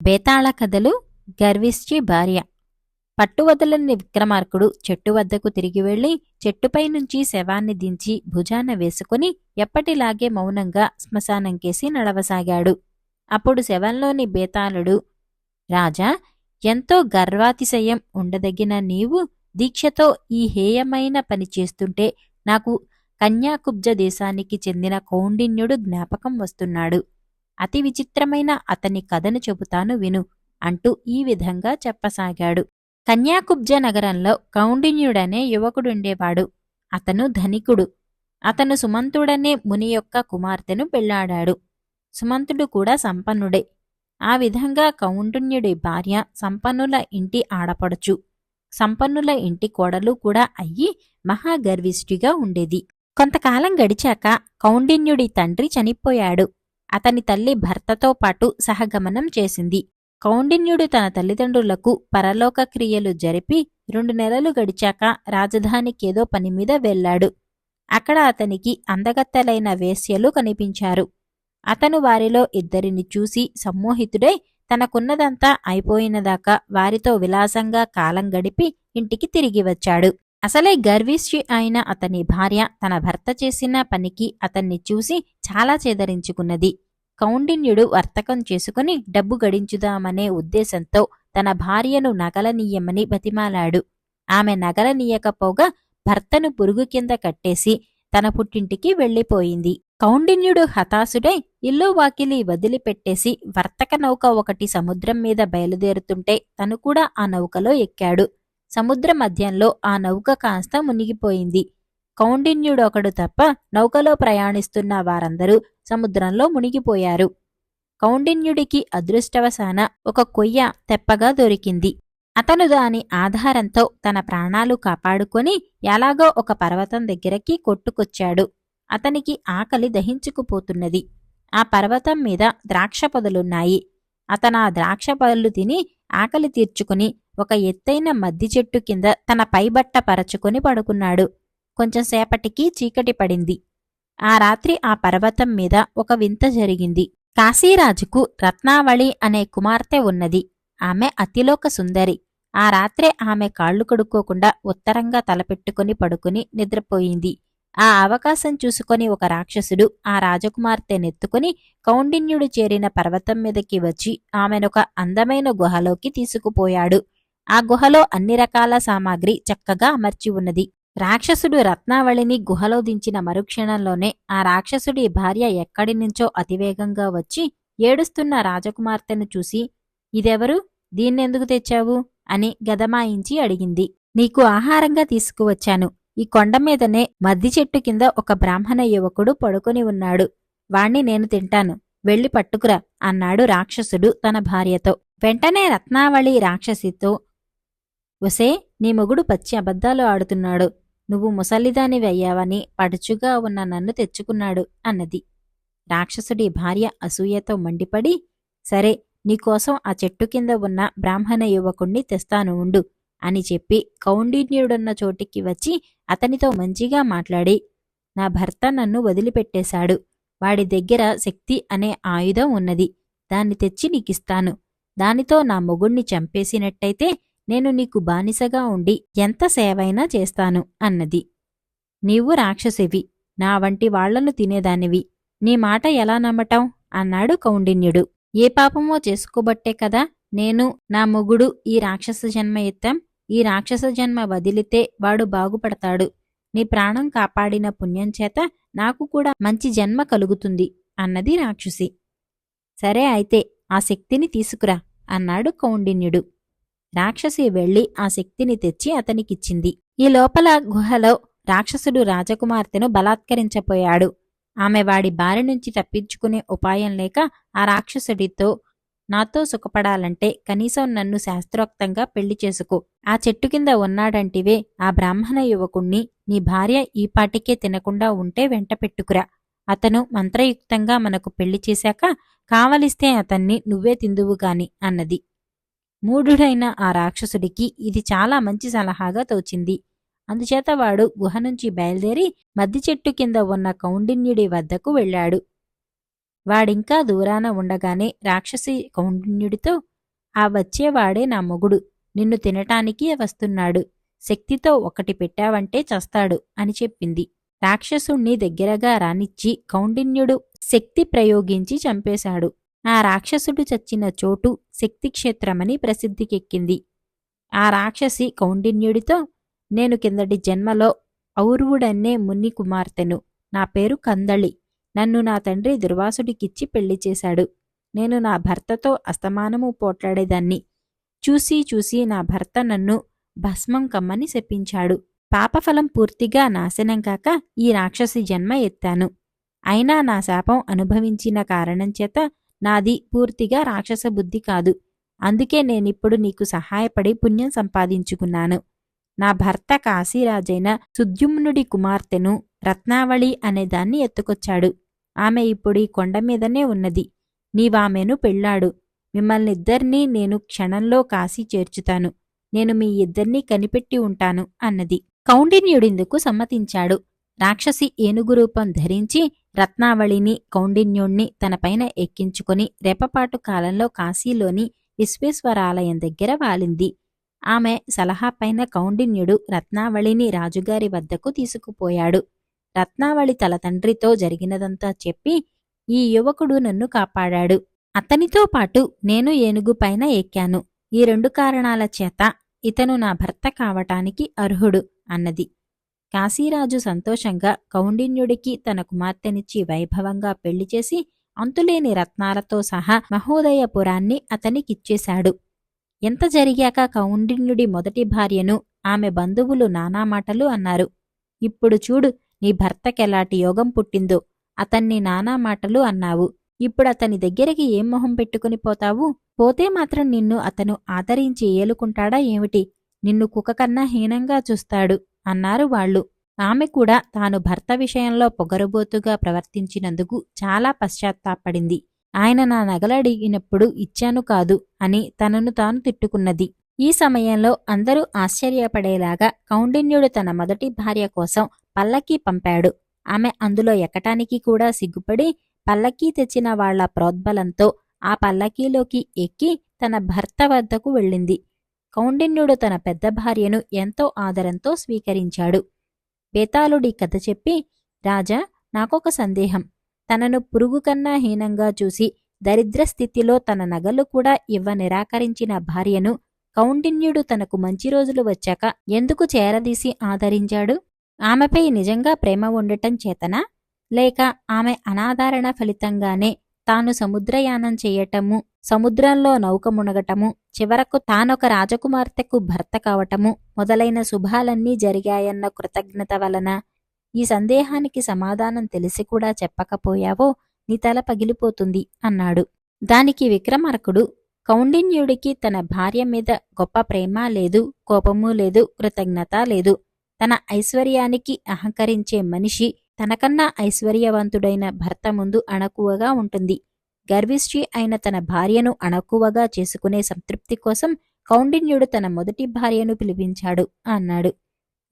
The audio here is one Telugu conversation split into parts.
బేతాళ కథలు గర్విష్ఠి భార్య. పట్టువదలని విక్రమార్కుడు చెట్టు వద్దకు తిరిగి వెళ్ళి చెట్టుపై నుంచి శవాన్ని దించి భుజాన వేసుకుని ఎప్పటిలాగే మౌనంగా శ్మశానంకేసి నడవసాగాడు. అప్పుడు శవంలోని బేతాళుడు రాజా ఎంతో గర్వాతిశయం ఉండదగిన నీవు దీక్షతో ఈ హేయమైన పని చేస్తుంటే నాకు కన్యాకుబ్జ దేశానికి చెందిన కౌండిన్యుడు జ్ఞాపకం వస్తున్నాడు. అతి విచిత్రమైన అతని కథను చెబుతాను విను అంటూ ఈ విధంగా చెప్పసాగాడు. కన్యాకుబ్జ నగరంలో కౌండిన్యుడనే యువకుడుండేవాడు. అతను ధనికుడు. అతను సుమంతుడనే ముని యొక్క కుమార్తెను పెళ్ళాడాడు. సుమంతుడు కూడా సంపన్నుడే. ఆ విధంగా కౌండిన్యుడి భార్య సంపన్నుల ఇంటి ఆడపడుచు. సంపన్నుల ఇంటి కోడలు కూడా అయ్యి మహాగర్విష్ఠిగా ఉండేది. కొంతకాలం గడిచాక కౌండిన్యుడి తండ్రి చనిపోయాడు. అతని తల్లి భర్తతో పాటు సహగమనం చేసింది. కౌండిన్యుడు తన తల్లిదండ్రులకు పరలోక క్రియలు జరిపి రెండు నెలలు గడిచాక రాజధానికేదో పనిమీద వెళ్ళాడు. అక్కడ అతనికి అందగత్తెలైన వేశ్యలు కనిపించారు. అతను వారిలో ఇద్దరిని చూసి సమ్మోహితుడై తనకున్నదంతా అయిపోయినదాకా వారితో విలాసంగా కాలం గడిపి ఇంటికి తిరిగి వచ్చాడు. అసలే గర్విష్యు అయిన అతని భార్య తన భర్త చేసిన పనికి అతన్ని చూసి చాలా చేదరించుకున్నది. కౌండిన్యుడు వర్తకం చేసుకుని డబ్బు గడించుదామనే ఉద్దేశంతో తన భార్యను నగలనీయమని బతిమాలాడు. ఆమె నగలనీయకపోగా భర్తను పురుగు కింద కట్టేసి తన పుట్టింటికి వెళ్ళిపోయింది. కౌండిన్యుడు హతాశుడై ఇల్లు వాకిలి వదిలిపెట్టేసి వర్తక నౌక ఒకటి సముద్రం మీద బయలుదేరుతుంటే తను కూడా ఆ నౌకలో ఎక్కాడు. సముద్ర మధ్యంలో ఆ నౌక కాస్త మునిగిపోయింది. కౌండిన్యుడొకడు తప్ప నౌకలో ప్రయాణిస్తున్న వారందరూ సముద్రంలో మునిగిపోయారు. కౌండిన్యుడికి అదృష్టవశాన ఒక కొయ్య తెప్పగా దొరికింది. అతను దాని ఆధారంతో తన ప్రాణాలు కాపాడుకొని ఎలాగో ఒక పర్వతం దగ్గరకి కొట్టుకొచ్చాడు. అతనికి ఆకలి దహించుకుపోతున్నది. ఆ పర్వతం మీద ద్రాక్ష పొదలున్నాయి. అతను ఆ ద్రాక్ష పళ్ళు తిని ఆకలి తీర్చుకుని ఒక ఎత్తైన మద్ది చెట్టు కింద తన పైబట్ట పరచుకొని పడుకున్నాడు. కొంచెంసేపటికి చీకటి పడింది. ఆ రాత్రి ఆ పర్వతం మీద ఒక వింత జరిగింది. కాశీరాజుకు రత్నావళి అనే కుమార్తె ఉన్నది. ఆమె అతిలోక సుందరి. ఆ రాత్రే ఆమె కాళ్ళు కడుక్కోకుండా ఉత్తరంగా తలపెట్టుకుని పడుకుని నిద్రపోయింది. ఆ అవకాశం చూసుకొని ఒక రాక్షసుడు ఆ రాజకుమార్తెనెత్తుకుని కౌండిన్యుడు చేరిన పర్వతం మీదకి వచ్చి ఆమెనొక అందమైన గుహలోకి తీసుకుపోయాడు. ఆ గుహలో అన్ని రకాల సామాగ్రి చక్కగా అమర్చి ఉన్నది. రాక్షసుడు రత్నావళిని గుహలో దించిన మరుక్షణంలోనే ఆ రాక్షసుడి భార్య ఎక్కడి నుంచో అతివేగంగా వచ్చి ఏడుస్తున్న రాజకుమార్తెను చూసి ఇదెవరు? దీన్నెందుకు తెచ్చావు? అని గదమాయించి అడిగింది. నీకు ఆహారంగా తీసుకువచ్చాను. ఈ కొండ మీదనే మద్ది చెట్టు కింద ఒక బ్రాహ్మణ యువకుడు పడుకొని ఉన్నాడు. వాణ్ణి నేను తింటాను. వెళ్ళి పట్టుకురా అన్నాడు రాక్షసుడు తన భార్యతో. వెంటనే రత్నావళి రాక్షసితో ఒసే నీ మొగుడు పచ్చి అబద్ధాలు ఆడుతున్నాడు. నువ్వు ముసలిదాని వెయ్యావని పడుచుగా ఉన్న నన్ను తెచ్చుకున్నాడు అన్నది. రాక్షసుడి భార్య అసూయతో మండిపడి సరే నీకోసం ఆ చెట్టు కింద ఉన్న బ్రాహ్మణ యువకుణ్ణి తెస్తాను ఉండు అని చెప్పి కౌండిన్యుడున్న చోటికి వచ్చి అతనితో మంచిగా మాట్లాడి నా భర్త నన్ను వదిలిపెట్టేశాడు. వాడి దగ్గర శక్తి అనే ఆయుధం ఉన్నది. దాన్ని తెచ్చి నీకిస్తాను. దానితో నా మొగుణ్ణి చంపేసినట్టయితే నేను నీకు బానిసగా ఉండి ఎంత సేవైనా చేస్తాను అన్నది. నీవు రాక్షసివి. నా వంటి వాళ్ళను తినేదానివి. నీ మాట ఎలా నమ్మటం? అన్నాడు కౌండిన్యుడు. ఏ పాపమో చేసుకోబట్టే కదా నేను నా మొగుడు ఈ రాక్షస జన్మ ఎత్తాం. ఈ రాక్షస జన్మ వదిలితే వాడు బాగుపడతాడు. నీ ప్రాణం కాపాడిన పుణ్యం చేత నాకు కూడా మంచి జన్మ కలుగుతుంది అన్నది రాక్షసి. సరే అయితే ఆ శక్తిని తీసుకురా అన్నాడు కౌండిన్యుడు. రాక్షసి వెళ్ళి ఆ శక్తిని తెచ్చి అతనికిచ్చింది. ఈ లోపల గుహలో రాక్షసుడు రాజకుమార్తెను బలాత్కరించపోయాడు. ఆమె వాడి బారి నుంచి తప్పించుకునే ఉపాయం లేక ఆ రాక్షసుడితో నాతో సుఖపడాలంటే కనీసం నన్ను శాస్త్రోక్తంగా పెళ్ళి చేసుకో. ఆ చెట్టు కింద ఉన్నాడంటివే ఆ బ్రాహ్మణ యువకుణ్ణి నీ భార్య ఈపాటికే తినకుండా ఉంటే వెంట పెట్టుకురా. అతను మంత్రయుక్తంగా మనకు పెళ్ళి చేశాక కావలిస్తే అతన్ని నువ్వే తిందువుగాని అన్నది. మూఢుడైన ఆ రాక్షసుడికి ఇది చాలా మంచి సలహాగా తోచింది. అందుచేత వాడు గుహ నుంచి బయలుదేరి మద్ది చెట్టు కింద ఉన్న కౌండిన్యుడి వద్దకు వెళ్ళాడు. వాడింకా దూరాన ఉండగానే రాక్షసి కౌండిన్యుడితో ఆ వచ్చేవాడే నా మొగుడు. నిన్ను తినటానికి వస్తున్నాడు. శక్తితో ఒకటి పెట్టావంటే చస్తాడు అని చెప్పింది. రాక్షసుణ్ణి దగ్గరగా రానిచ్చి కౌండిన్యుడు శక్తి ప్రయోగించి చంపేశాడు. ఆ రాక్షసుడు చచ్చిన చోటు శక్తిక్షేత్రమని ప్రసిద్ధికెక్కింది. ఆ రాక్షసి కౌండిన్యుడితో నేను కిందటి జన్మలో ఔర్వుడన్నే ముని కుమార్తెను నా పేరు కందళి. నన్ను నా తండ్రి దుర్వాసుడికిచ్చి పెళ్ళి చేశాడు. నేను నా భర్తతో అస్తమానము పోట్లాడేదాన్ని. చూసి చూసి నా భర్త నన్ను భస్మం కమ్మని శపించాడు. పాపఫలం పూర్తిగా నాశనం కాక ఈ రాక్షసి జన్మ ఎత్తాను. అయినా నా శాపం అనుభవించిన కారణం చేత నాది పూర్తిగా రాక్షస బుద్ధి కాదు. అందుకే నేనిప్పుడు నీకు సహాయపడి పుణ్యం సంపాదించుకున్నాను. నా భర్త కాశీరాజైన సుద్యుమ్నుడి కుమార్తెను రత్నావళి అనే దాన్ని ఎత్తుకొచ్చాడు. ఆమె ఇప్పుడు ఈ కొండ మీదనే ఉన్నది. నీవామెను పెళ్ళాడు. మిమ్మల్నిద్దరినీ నేను క్షణంలో కాశీ చేర్చుతాను. నేను మీ ఇద్దరినీ కనిపెట్టి ఉంటాను అన్నది. కౌండిన్యుడిందుకు సమ్మతించాడు. రాక్షసి ఏనుగు రూపం ధరించి రత్నావళిని కౌండిన్యుణ్ణి తనపైన ఎక్కించుకుని రెపపాటు కాలంలో కాశీలోని విశ్వేశ్వరాలయం దగ్గర వాలింది. ఆమె సలహాపైన కౌండిన్యుడు రత్నావళిని రాజుగారి వద్దకు తీసుకుపోయాడు. రత్నావళి తల తండ్రితో జరిగినదంతా చెప్పి ఈ యువకుడు నన్ను కాపాడాడు. అతనితో పాటు నేను ఏనుగుపైన ఎక్కాను. ఈ రెండు కారణాల చేత ఇతను నా భర్త కావటానికి అర్హుడు అన్నది. కాశీరాజు సంతోషంగా కౌండిన్యుడికి తన కుమార్తెనిచ్చి వైభవంగా పెళ్ళి చేసి అంతులేని రత్నాలతో సహా మహోదయపురాన్ని అతనికిచ్చేశాడు. ఎంత జరిగాక కౌండిన్యుడి మొదటి భార్యను ఆమె బంధువులు నానా మాటలు అన్నారు. ఇప్పుడు చూడు నీ భర్తకెలాంటి యోగం పుట్టిందో అతన్ని నానా మాటలు అన్నావు. ఇప్పుడతని దగ్గరికి ఏం మొహం పెట్టుకుని పోతావు? పోతే మాత్రం నిన్ను అతను ఆదరించి ఏలుకుంటాడా ఏమిటి? నిన్ను కుక్కకన్నా హీనంగా చూస్తాడు. అన్నారు వాళ్ళు. ఆమె కూడా తాను భర్త విషయంలో పొగరుబోతుగా ప్రవర్తించినందుకు చాలా పశ్చాత్తాపడింది. ఆయన నా నగలడిగినప్పుడు ఇచ్చాను కాదు అని తనను తాను తిట్టుకున్నది. ఈ సమయంలో అందరూ ఆశ్చర్యపడేలాగా కౌండిన్యుడు తన మొదటి భార్య కోసం పల్లకీ పంపాడు. ఆమె అందులో ఎక్కటానికి కూడా సిగ్గుపడి పల్లకీ తెచ్చిన వాళ్ళ ప్రోద్బలంతో ఆ పల్లకీలోకి ఎక్కి తన భర్త వద్దకు వెళ్ళింది. కౌండిన్యుడు తన పెద్ద భార్యను ఎంతో ఆదరంతో స్వీకరించాడు. బేతాళుడి కథ చెప్పి రాజా నాకొక సందేహం. తనను పురుగు కన్నా హీనంగా చూసి దరిద్ర స్థితిలో తన నగలు కూడా ఇవ్వ నిరాకరించిన భార్యను కౌండిన్యుడు తనకు మంచి రోజులు వచ్చాక ఎందుకు చేరదీసి ఆదరించాడు? ఆమెపై నిజంగా ప్రేమ ఉండటం చేతనా? లేక ఆమె అనాధారణ ఫలితంగానే తాను సముద్రయానం చేయటము సముద్రంలో నౌక మునగటము చివరకు తానొక రాజకుమార్తెకు భర్త కావటము మొదలైన శుభాలన్నీ జరిగాయన్న కృతజ్ఞత వలన ఈ సందేహానికి సమాధానం తెలిసి కూడా చెప్పకపోయావో నీ తల పగిలిపోతుంది అన్నాడు. దానికి విక్రమార్కుడు కౌండిన్యుడికి తన భార్య మీద గొప్ప ప్రేమ లేదు కోపము లేదు కృతజ్ఞత లేదు. తన ఐశ్వర్యానికి అహంకరించే మనిషి తనకన్నా ఐశ్వర్యవంతుడైన భర్త ముందు అణకువగా ఉంటుంది. గర్విష్ఠి అయిన తన భార్యను అణకువగా చేసుకునే సంతృప్తి కోసం కౌండిన్యుడు తన మొదటి భార్యను పిలిపించాడు అన్నాడు.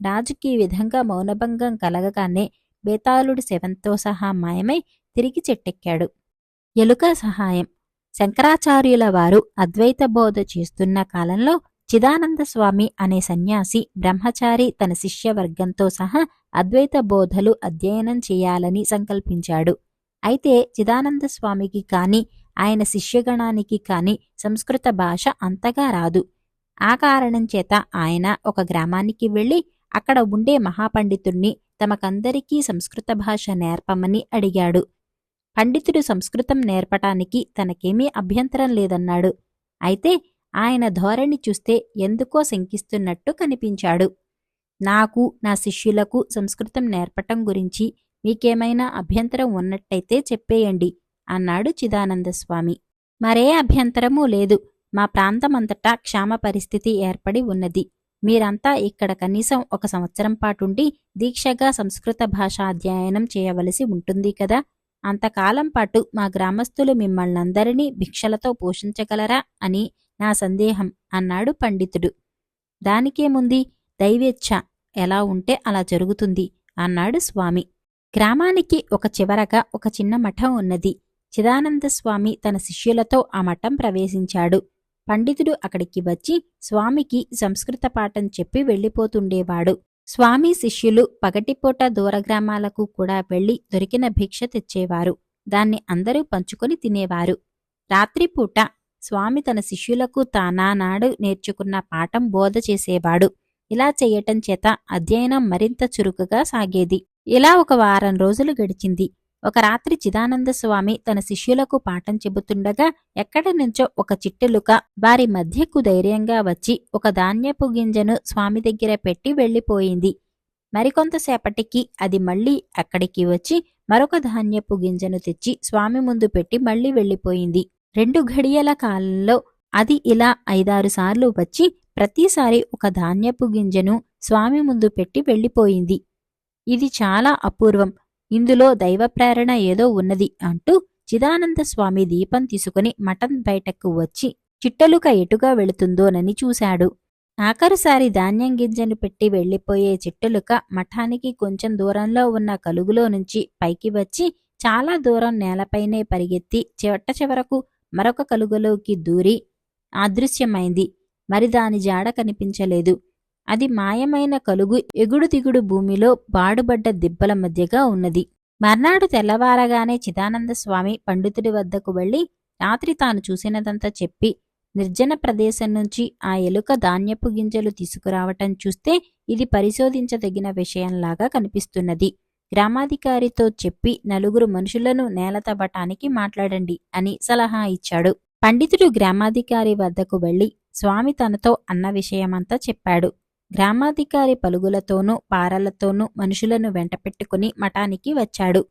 రాజుకి ఈ విధంగా మౌనభంగం కలగగానే బేతాళుడి శవంతో సహా మాయమై తిరిగి చెట్టెక్కాడు. ఎలుక సహాయం. శంకరాచార్యుల వారు అద్వైత బోధ చేస్తున్న కాలంలో చిదానంద స్వామి అనే సన్యాసి బ్రహ్మచారి తన శిష్యవర్గంతో సహా అద్వైత బోధలు అధ్యయనం చేయాలని సంకల్పించాడు. అయితే చిదానంద స్వామికి కాని ఆయన శిష్యగణానికి కాని సంస్కృత భాష అంతగా రాదు. ఆ కారణం చేత ఆయన ఒక గ్రామానికి వెళ్ళి అక్కడ ఉండే మహాపండితుణ్ణి తమకందరికీ సంస్కృత భాష నేర్పమని అడిగాడు. పండితుడు సంస్కృతం నేర్పటానికి తనకేమీ అభ్యంతరం లేదన్నాడు. అయితే ఆయన ధోరణి చూస్తే ఎందుకో శంకిస్తున్నట్టు కనిపించాడు. నాకు నా శిష్యులకు సంస్కృతం నేర్పటం గురించి మీకేమైనా అభ్యంతరం ఉన్నట్టయితే చెప్పేయండి అన్నాడు చిదానందస్వామి. మరే అభ్యంతరమూ లేదు. మా ప్రాంతమంతటా క్షామ పరిస్థితి ఏర్పడి ఉన్నది. మీరంతా ఇక్కడ కనీసం ఒక సంవత్సరం పాటుండి దీక్షగా సంస్కృత భాషాధ్యయనం చేయవలసి ఉంటుంది కదా. అంతకాలం పాటు మా గ్రామస్తులు మిమ్మల్నందరినీ భిక్షలతో పోషించగలరా అని నా సందేహం అన్నాడు పండితుడు. దానికేముంది? దైవేచ్ఛ ఎలా ఉంటే అలా జరుగుతుంది అన్నాడు స్వామి. గ్రామానికి ఒక చివరగా ఒక చిన్న మఠం ఉన్నది. చిదానంద స్వామి తన శిష్యులతో ఆ మఠం ప్రవేశించాడు. పండితుడు అక్కడికి వచ్చి స్వామికి సంస్కృత పాఠం చెప్పి వెళ్ళిపోతుండేవాడు. స్వామి శిష్యులు పగటిపూట దూరగ్రామాలకు కూడా వెళ్ళి దొరికిన భిక్ష తెచ్చేవారు. దాన్ని అందరూ పంచుకొని తినేవారు. రాత్రిపూట స్వామి తన శిష్యులకు తానానాడు నేర్చుకున్న పాఠం బోధ చేసేవాడు. ఇలా చేయటం చేత అధ్యయనం మరింత చురుకుగా సాగేది. ఇలా ఒక వారం రోజులు గడిచింది. ఒక రాత్రి చిదానంద స్వామి తన శిష్యులకు పాఠం చెబుతుండగా ఎక్కడి నుంచో ఒక చిట్టెలుక వారి మధ్యకు ధైర్యంగా వచ్చి ఒక ధాన్యపు గింజను స్వామి దగ్గర పెట్టి వెళ్ళిపోయింది. మరికొంతసేపటికి అది మళ్ళీ అక్కడికి వచ్చి మరొక ధాన్యపు గింజను తెచ్చి స్వామి ముందు పెట్టి మళ్ళీ వెళ్ళిపోయింది. రెండు ఘడియల కాలంలో అది ఇలా ఐదారు సార్లు వచ్చి ప్రతిసారి ఒక ధాన్యపు గింజను స్వామి ముందు పెట్టి వెళ్ళిపోయింది. ఇది చాలా అపూర్వం. ఇందులో దైవ ప్రేరణ ఏదో ఉన్నది అంటూ చిదానంద స్వామి దీపం తీసుకుని మఠం బయటకు వచ్చి చిట్టలుక ఎటుగా వెళుతుందోనని చూశాడు. ఆఖరుసారి ధాన్యం గింజను పెట్టి వెళ్ళిపోయే చిట్టలుక మఠానికి కొంచెం దూరంలో ఉన్న కలుగులో నుంచి పైకి వచ్చి చాలా దూరం నేలపైనే పరిగెత్తి చివట్ట చివరకు మరొక కలుగులోకి దూరి అదృశ్యమైంది. మరి దాని జాడ కనిపించలేదు. అది మాయమైన కలుగు ఎగుడు దిగుడు భూమిలో బాడుబడ్డ దిబ్బల మధ్యగా ఉన్నది. మర్నాడు తెల్లవారగానే చిదానంద స్వామి పండితుడి వద్దకు వెళ్ళి రాత్రి తాను చూసినదంతా చెప్పి నిర్జన ప్రదేశం నుంచి ఆ ఎలుక ధాన్యపు గింజలు తీసుకురావటం చూస్తే ఇది పరిశోధించదగిన విషయంలాగా కనిపిస్తున్నది. గ్రామాధికారితో చెప్పి నలుగురు మనుషులను నేలతవ్వటానికి మాట్లాడండి అని సలహా ఇచ్చాడు. పండితుడు గ్రామాధికారి వద్దకు వెళ్ళి స్వామి తనతో అన్న విషయమంతా చెప్పాడు. గ్రామాధికారి పలుగులతోనూ పారలతోనూ మనుషులను వెంటపెట్టుకుని మఠానికి వచ్చాడు.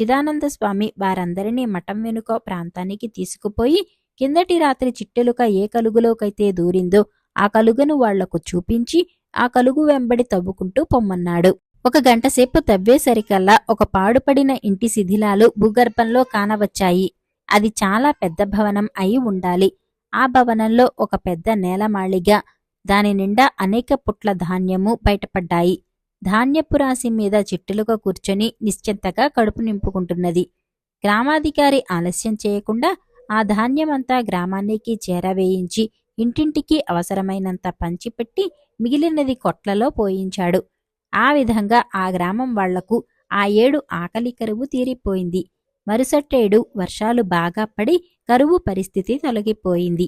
చిదానంద స్వామి వారందరినీ మఠం వెనుక ప్రాంతానికి తీసుకుపోయి కిందటి రాత్రి చిట్టెలుక ఏ కలుగులోకైతే దూరిందో ఆ కలుగును వాళ్ళకు చూపించి ఆ కలుగు వెంబడి తవ్వుకుంటూ పొమ్మన్నాడు. ఒక గంటసేపు తవ్వేసరికల్లా ఒక పాడుపడిన ఇంటి శిథిలాలు భూగర్భంలో కానవచ్చాయి. అది చాలా పెద్ద భవనం అయి ఉండాలి. ఆ భవనంలో ఒక పెద్ద నేలమాళిగా దాని నిండా అనేక పుట్ల ధాన్యము బయటపడ్డాయి. ధాన్యపు రాశి మీద చిట్టులుగా కూర్చొని నిశ్చింతగా కడుపు నింపుకుంటున్నది. గ్రామాధికారి ఆలస్యం చేయకుండా ఆ ధాన్యమంతా గ్రామానికి చేరవేయించి ఇంటింటికి అవసరమైనంత పంచిపెట్టి మిగిలినది కొట్లలో పోయించాడు. ఆ విధంగా ఆ గ్రామం వాళ్ళకు ఆ ఏడు ఆకలి కరువు తీరిపోయింది. మరుసటేడు వర్షాలు బాగా పడి కరువు పరిస్థితి తొలగిపోయింది.